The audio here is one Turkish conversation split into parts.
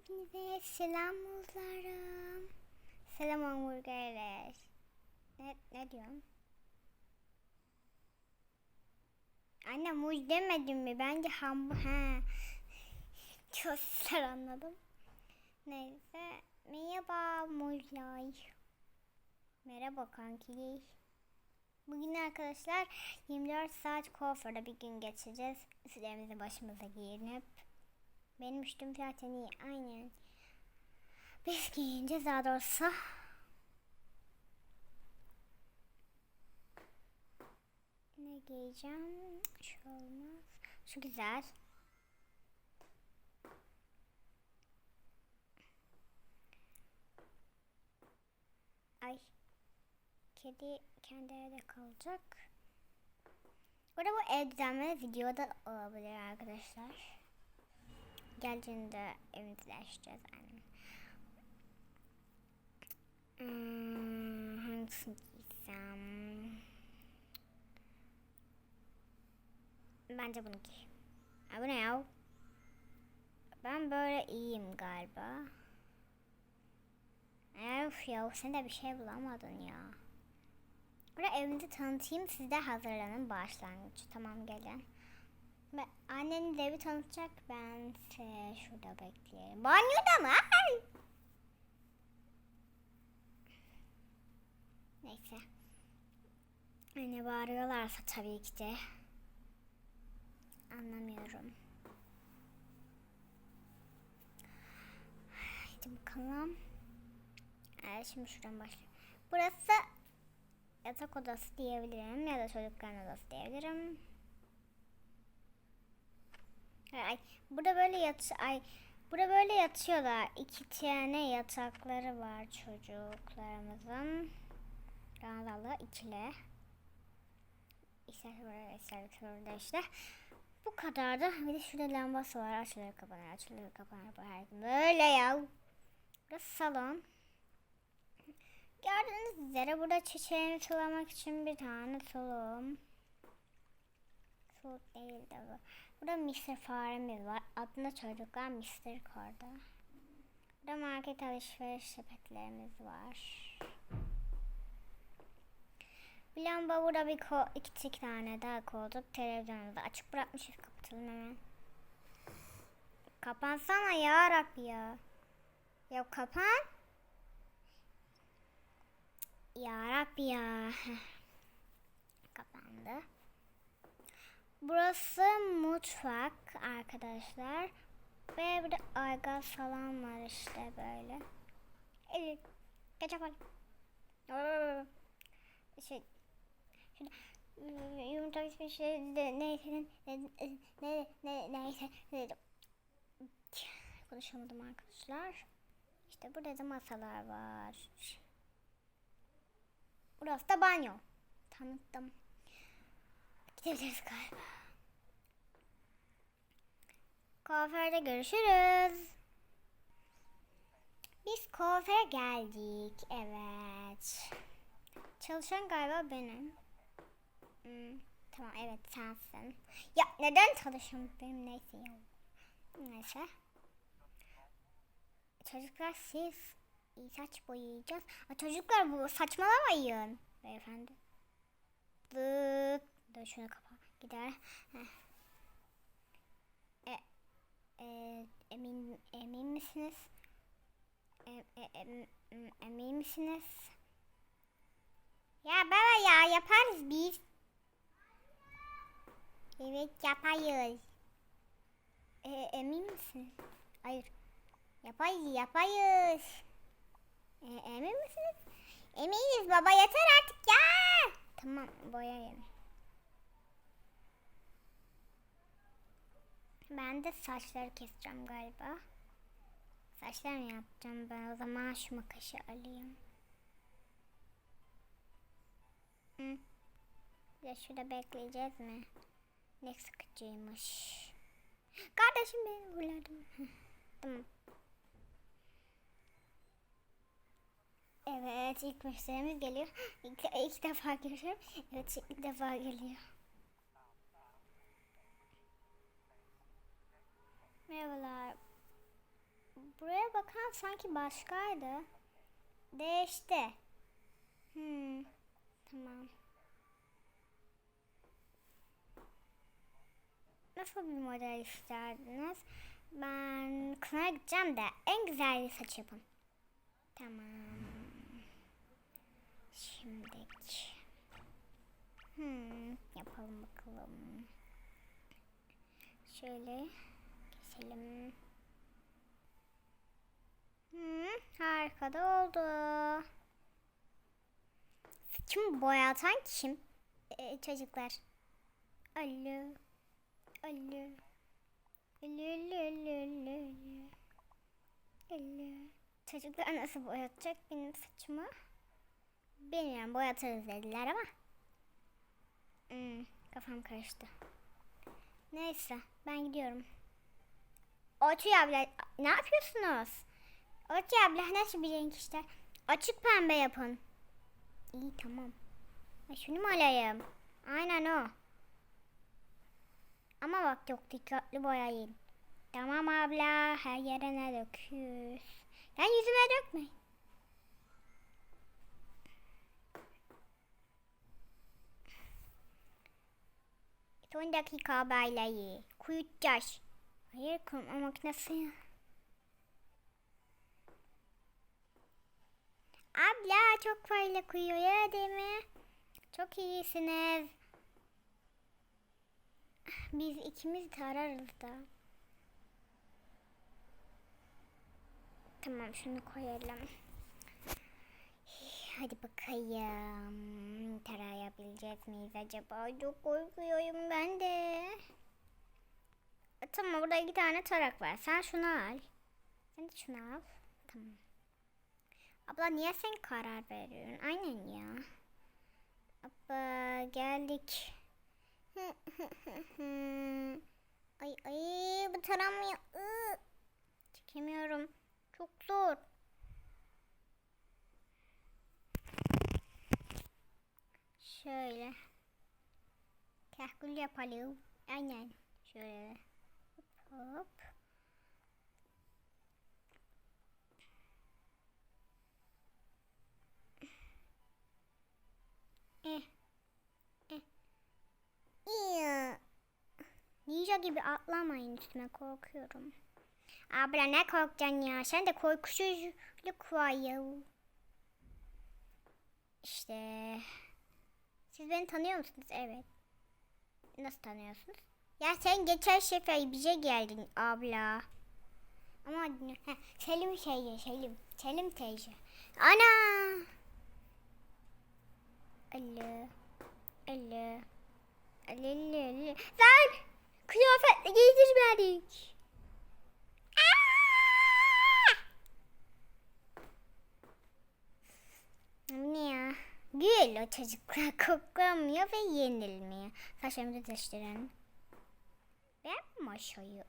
Hepinize selam muzlarım. Selam hamburgerler. Ne, ne diyorum? Anne muz demedim mi? Bence ham ha. Çok güzel anladım. Neyse. Merhaba muzlar. Merhaba kanki. Bugün arkadaşlar 24 saat kuaförde bir gün geçireceğiz. Üstlerimizi başımıza giyinip. Benim üstüm zaten iyi. Aynen. Biz giyince daha doğrusu. Ne giyeceğim? Şu olmaz. Şu güzel. Ay. Kedi kendi evde kalacak. Burada bu ev düzenleme videoda olabilir arkadaşlar. Geldiğinde evimizi açacağız annem. Hmm, hangisini giysem? Bence bunu giy. Ha, bu ne ya? Ben böyle iyiyim galiba. Öf ya sen de bir şey bulamadın ya. Burada evimizi tanıtayım siz de hazırlanın başlangıç. Tamam gelin. Ben, anneniz evi tanıtacak ben şurada bekleyelim. Banyoda mı? Ay! Neyse. Anne bağırıyorlarsa tabii ki de. Anlamıyorum. Hadi bakalım. Evet, şimdi şuradan başlayalım. Burası yatak odası diyebilirim ya da çocukların odası diyebilirim. Ay, burada böyle yat ay burada böyle yatıyorlar. İki tane yatakları var çocuklarımızın. Ranzalı ikili. İsterse burada isterse burada işte. Bu kadar da bir de şurada lambası var. Açılır kapanır açılır kapanır. Böyle ya. Burası salon. Gördüğünüz üzere burada çiçeğimi sulamak için bir tane sulum. Suluk değil de bu. Burada Mr. faremiz var. Adında çocuklar Mr. Korda. Burada market alışveriş sepetlerimiz var. Bir lamba burada bir ko iki, tane daha koyduk. Televizyonu da açık bırakmışız. Kapatalım hemen. Kapansana ya Rabbi ya. Ya kapan. Ya Rabbi ya. Kapandı. Burası mutfak arkadaşlar. Ve burada aygaz falan var işte böyle. Evet. Geç yapalım. Şey, şurada yumurta bir şey de, neyse ne, ne, ne, neyse ne, konuşamadım arkadaşlar. İşte burada da masalar var. Burası da banyo. Tanıttım. Gidebiliriz galiba. Kuaförde görüşürüz. Biz kuaföre geldik. Evet. Çalışan galiba benim. Hmm, tamam evet sensin. Ya neden çalışan benim neyse ya. Neyse. Çocuklar siz iyi saç boyayacağız. Aa, çocuklar bu saçmalamayın. Beyefendi. Dıt. Dur şunu kapa. Gider. E, e, emin emin misiniz? E, e, em- em- emin misiniz? Ya baba ya yaparız biz. Evet yaparız. E, emin misin? Hayır. Yapayız yapayız. E, emin misiniz? Eminiz baba yeter artık ya. Tamam boyayın. Ben de saçları keseceğim galiba. Saçlarımı yapacağım ben o zaman şu makası alayım. De şurada bekleyeceğiz mi? Ne sıkıcıymış. Kardeşim beni vurladı. tamam. Evet ilk müşterimiz geliyor. İlk, ilk defa görüyorum. Evet ilk defa geliyor. Merhabalar. Buraya bakalım sanki başkaydı. Değişti. Hmm. Tamam. Nasıl bir model isterdiniz? Ben kınaya gideceğim de en güzel bir saç yapın. Tamam. Şimdiki. Hmm, yapalım bakalım. Şöyle keselim. Hmm, harika da oldu. Saçımı boyatan kim? Ee, çocuklar. Alo. Alo. Alo, alo, alo, alo, alo. Çocuklar nasıl boyatacak benim saçımı? Bilmiyorum boyatırız dediler ama. Hmm, kafam karıştı. Neyse ben gidiyorum. Orçuy abla ne yapıyorsunuz? Orçuy abla nasıl bir renk işte? Açık pembe yapın. İyi tamam. Ha, şunu mu alayım? Aynen o. Ama bak çok dikkatli boyayın. Tamam abla her yere ne döküyoruz? Lan yüzüme dökme. Son dakika baylayı. Kuyutacağız. Hayır kurma makinesi. Abla çok fazla kuyuyor ya değil mi? Çok iyisiniz. Biz ikimiz de ararız da. Tamam şunu koyalım. Hadi bakayım. Tarayabileceğiz miyiz acaba? Çok korkuyorum ben de. E, Tamam burada iki tane tarak var. Sen şunu al. Sen de şunu al. Tamam. Abla niye sen karar veriyorsun? Aynen ya. Abla geldik. ay ay bu taramıyor. Çekemiyorum. Çok zor. Şöyle. Kahkül yapalım. Aynen. Şöyle. Hop. Ninja gibi atlamayın üstüme korkuyorum. Abla ne korkacaksın ya? Sen de korkusuzluk var ya. İşte. Siz beni tanıyor musunuz? Evet. Nasıl tanıyorsunuz? Ya sen geçen sefer bize geldin abla. Ama heh, Selim şeydi Selim. Selim teyze. Ana. Alo. Alo alo alo. Sen kıyafetle giydirmedik. Ne ya? Gül o çocuklar koklamıyor ve yenilmiyor. Saçlarımı düzleştirelim. Ben maşayı.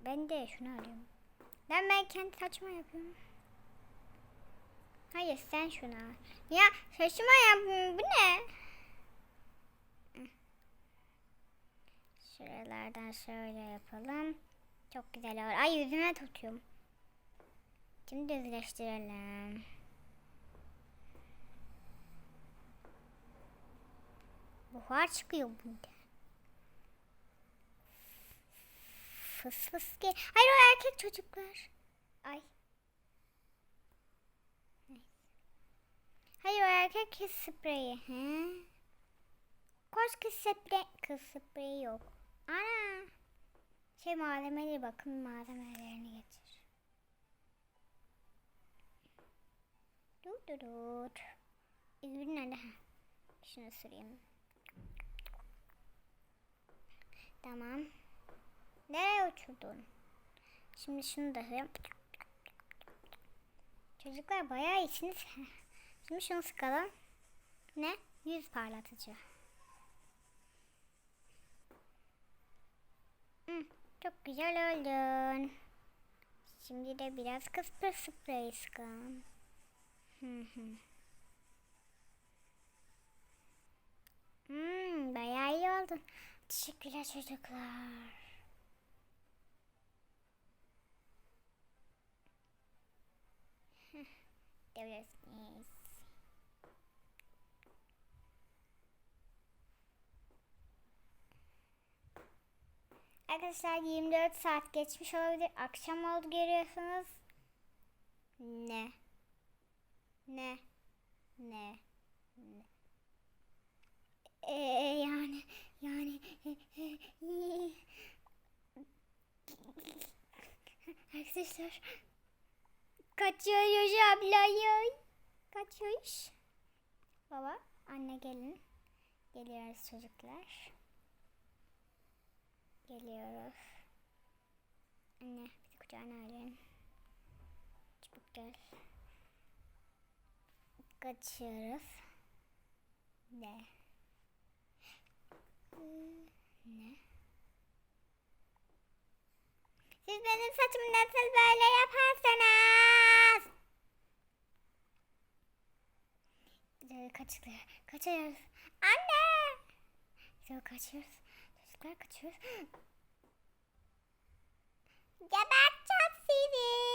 Ben de şunu alayım. Ben ben kendi saçma yapıyorum. Hayır sen şunu al. Ya saçma yap. Bu ne? Şuralardan şöyle yapalım. Çok güzel olur. Ay yüzüme tutuyorum. Şimdi düzleştirelim. Buhar çıkıyor burada. Fıs fıs ki. Hayır o erkek çocuklar. Ay. Hayır o erkek kız spreyi. He? Koş kız sprey. Kız spreyi yok. Ana. Şey malzemeleri bakın malzemelerini getir. Dur dur dur. İzmir nerede? Ha. Şunu süreyim. Tamam. Nereye uçurdun? Şimdi şunu da süreyim. Çocuklar bayağı iyisiniz. Şimdi şunu sıkalım. Ne? Yüz parlatıcı. Hı, çok güzel oldun. Şimdi de biraz kıspır sprey sıkalım. Hı hı. Hmm, bayağı iyi oldun. Teşekkürler çocuklar. Gidebilirsiniz. Arkadaşlar 24 saat geçmiş olabilir. Akşam oldu görüyorsunuz. Ne? Ne? Ne? Ne? Ee, yani yani Arkadaşlar kaçıyoruz ablayı. Kaçıyoruz. Baba, anne gelin. Geliyoruz çocuklar. Geliyoruz. Anne bizi kucağına alın. Çabuk gel. Kaçıyoruz. Ne? Ne? Siz benim saçımı nasıl böyle yaparsınız? Güzel kaçılıyor. Kaçıyoruz. Anne! Güzel kaçıyoruz. Çocuklar kaçıyoruz. Geberteceğim sizi.